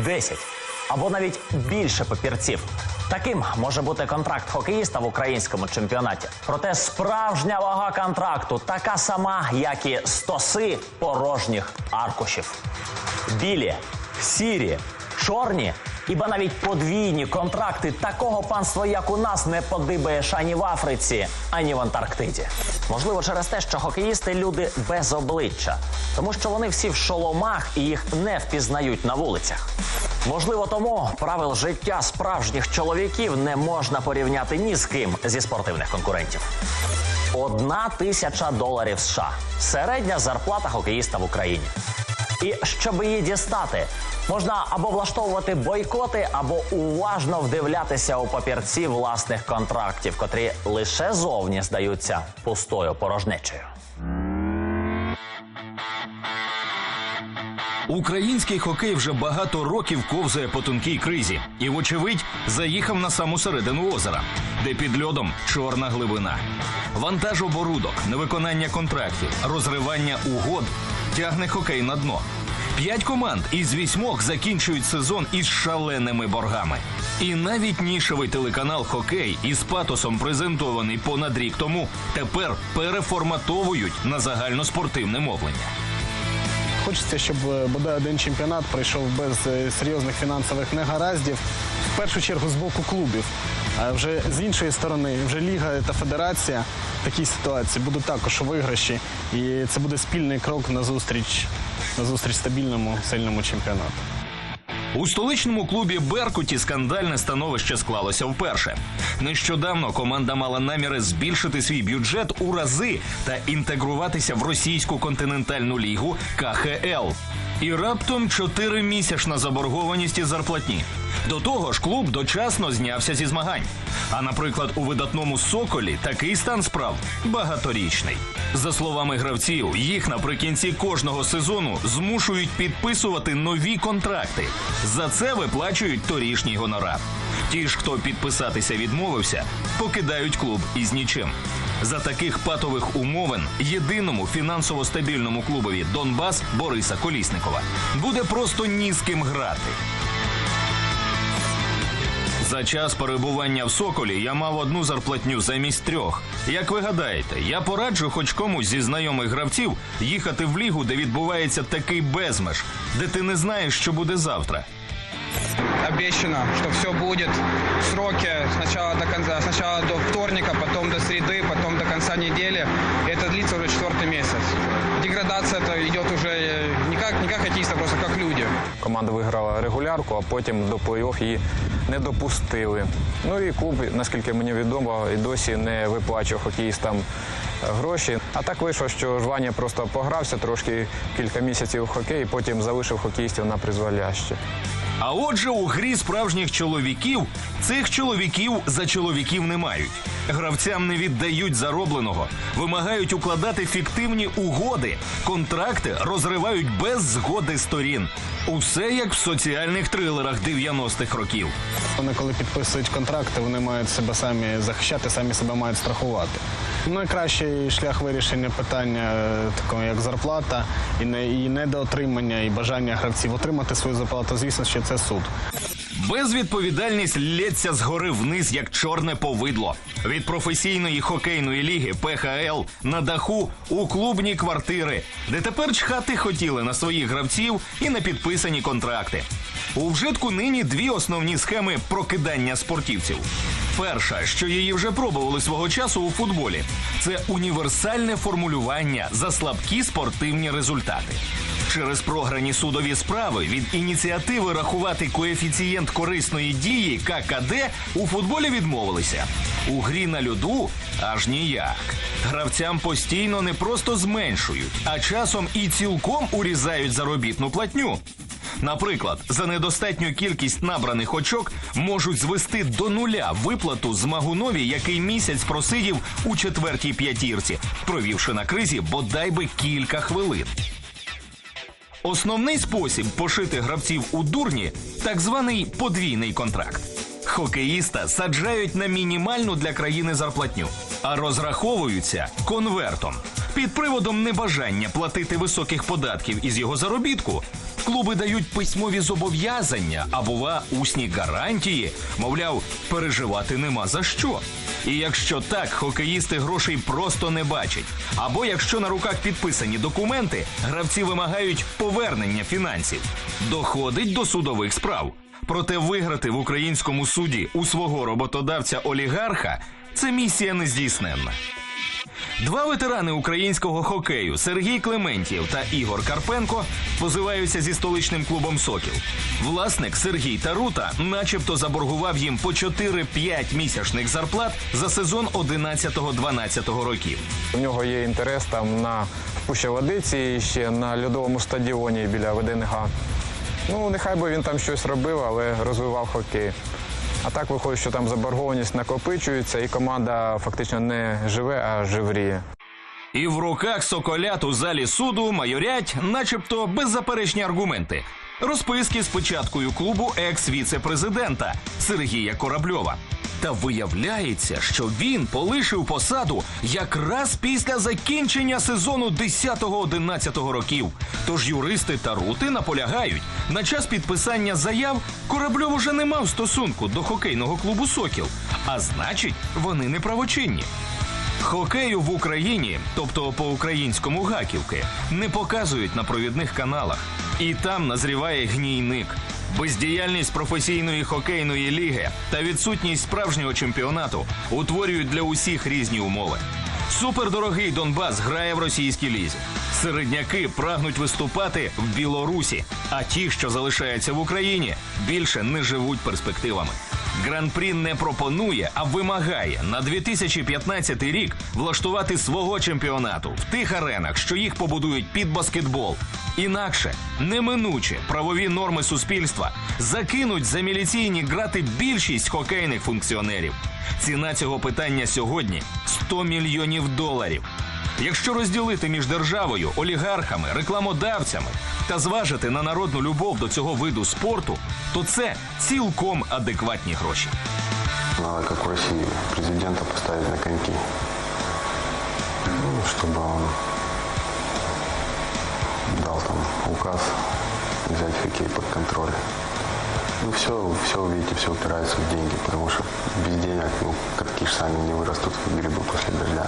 10 або навіть більше папірців. Таким може бути контракт хокеїста в українському чемпіонаті. Проте справжня вага контракту така сама, як і стоси порожніх аркушів. Білі, сірі, чорні, іба навіть подвійні контракти такого панства, як у нас, не подибаєш ані в Африці, ані в Антарктиді. Можливо, через те, що хокеїсти люди без обличчя, тому що вони всі в шоломах і їх не впізнають на вулицях. Можливо, тому правил життя справжніх чоловіків не можна порівняти ні з ким зі спортивних конкурентів. Одна тисяча доларів США середня зарплата хокеїста в Україні. І щоб її дістати, можна або влаштовувати бойкоти, або уважно вдивлятися у папірці власних контрактів, котрі лише зовні здаються пустою порожнечею. Український хокей вже багато років ковзає по тонкій кризі і, вочевидь, заїхав на саму середину озера, де під льодом чорна глибина. Вантаж оборудок, невиконання контрактів, розривання угод тягне хокей на дно. П'ять команд із вісьмох закінчують сезон із шаленими боргами. І навіть нішевий телеканал Хокей із патосом презентований понад рік тому тепер переформатовують на загальноспортивне мовлення. Хочеться, щоб е, бодай один чемпіонат пройшов без е, серйозних фінансових негараздів, в першу чергу з боку клубів. А вже з іншої сторони, вже ліга та федерація в такій ситуації будуть також у виграші, і це буде спільний крок на на зустріч стабільному сильному чемпіонату. У столичному клубі Беркуті скандальне становище склалося вперше. Нещодавно команда мала наміри збільшити свій бюджет у рази та інтегруватися в російську континентальну лігу КХЛ. І раптом чотиримісячна заборгованість із зарплатні. До того ж, клуб дочасно знявся зі змагань. А наприклад, у видатному соколі такий стан справ багаторічний. За словами гравців, їх наприкінці кожного сезону змушують підписувати нові контракти. За це виплачують торішній гонорар. Ті ж, хто підписатися відмовився, покидають клуб із нічим. За таких патових умовин єдиному фінансово стабільному клубові Донбас Бориса Колісникова буде просто ні з ким грати. За час перебування в Соколі я мав одну зарплатню замість трьох. Як ви гадаєте, я пораджу хоч комусь зі знайомих гравців їхати в лігу, де відбувається такий безмеж, де ти не знаєш, що буде завтра. обещано, что все будет в сроке сначала до конца, сначала до вторника, потом до среды, Команда виграла регулярку, а потім до плей-офф її не допустили. Ну і клуб, наскільки мені відомо, і досі не виплачує хокеїстам е, гроші. А так вийшло, що Жваня просто погрався трошки кілька місяців в хокей, потім залишив хокеїстів на призволяще. А отже, у грі справжніх чоловіків цих чоловіків за чоловіків не мають. Гравцям не віддають заробленого, вимагають укладати фіктивні угоди, контракти розривають без згоди сторін. Усе як в соціальних трилерах 90-х років. Вони, коли підписують контракти, вони мають себе самі захищати, самі себе мають страхувати. Найкращий шлях вирішення питання, е, такого як зарплата, і не і недоотримання, і бажання гравців отримати свою зарплату, звісно, що це суд. Безвідповідальність лється згори вниз, як чорне повидло. Від професійної хокейної ліги ПХЛ на даху у клубні квартири, де тепер чхати хотіли на своїх гравців і на підписані контракти. У вжитку нині дві основні схеми прокидання спортівців. Перша, що її вже пробували свого часу у футболі, це універсальне формулювання за слабкі спортивні результати. Через програні судові справи від ініціативи рахувати коефіцієнт корисної дії ККД у футболі відмовилися. У грі на льоду аж ніяк. Гравцям постійно не просто зменшують, а часом і цілком урізають заробітну платню. Наприклад, за недостатню кількість набраних очок можуть звести до нуля виплату змагунові, який місяць просидів у четвертій п'ятірці, провівши на кризі бодай би кілька хвилин. Основний спосіб пошити гравців у дурні так званий подвійний контракт. Хокеїста саджають на мінімальну для країни зарплатню, а розраховуються конвертом. Під приводом небажання платити високих податків із його заробітку, клуби дають письмові зобов'язання, а бува усні гарантії, мовляв, переживати нема за що. І якщо так, хокеїсти грошей просто не бачать. Або якщо на руках підписані документи, гравці вимагають повернення фінансів. Доходить до судових справ. Проте виграти в українському суді у свого роботодавця олігарха це місія нездійсненна. Два ветерани українського хокею Сергій Клементів та Ігор Карпенко позиваються зі столичним клубом Сокіл. Власник Сергій Тарута, начебто, заборгував їм по 4-5 місячних зарплат за сезон 11-12 років. У нього є інтерес там на Пущаводиці і ще на льодовому стадіоні біля ВДНГ. Ну, нехай би він там щось робив, але розвивав хокей. А так виходить, що там заборгованість накопичується, і команда фактично не живе, а живріє. І в руках соколят у залі суду майорять, начебто, беззаперечні аргументи. Розписки з печаткою клубу екс-віце-президента Сергія Корабльова. Та виявляється, що він полишив посаду якраз після закінчення сезону 10-11 років. Тож юристи та рути наполягають, на час підписання заяв Корабльов уже не мав стосунку до хокейного клубу Сокіл, а значить, вони неправочинні. Хокею в Україні, тобто по українському гаківки, не показують на провідних каналах. І там назріває гнійник. Бездіяльність професійної хокейної ліги та відсутність справжнього чемпіонату утворюють для усіх різні умови. Супердорогий Донбас грає в російській лізі. Середняки прагнуть виступати в Білорусі, а ті, що залишаються в Україні, більше не живуть перспективами. Гран-прі не пропонує, а вимагає на 2015 рік влаштувати свого чемпіонату в тих аренах, що їх побудують під баскетбол. Інакше неминуче правові норми суспільства закинуть за міліційні грати більшість хокейних функціонерів. Ціна цього питання сьогодні 100 мільйонів доларів. Якщо розділити між державою, олігархами, рекламодавцями та зважити на народну любов до цього виду спорту, то це цілком адекватні гроші. Надо, как в России, президента поставить на коньки. Ну, чтобы он дал там указ взять хоккей под контроль. Ну, все, все, видите, все упирается в деньги, потому что без денег, ну, катки ж сами не вырастут, как грибы после дождя.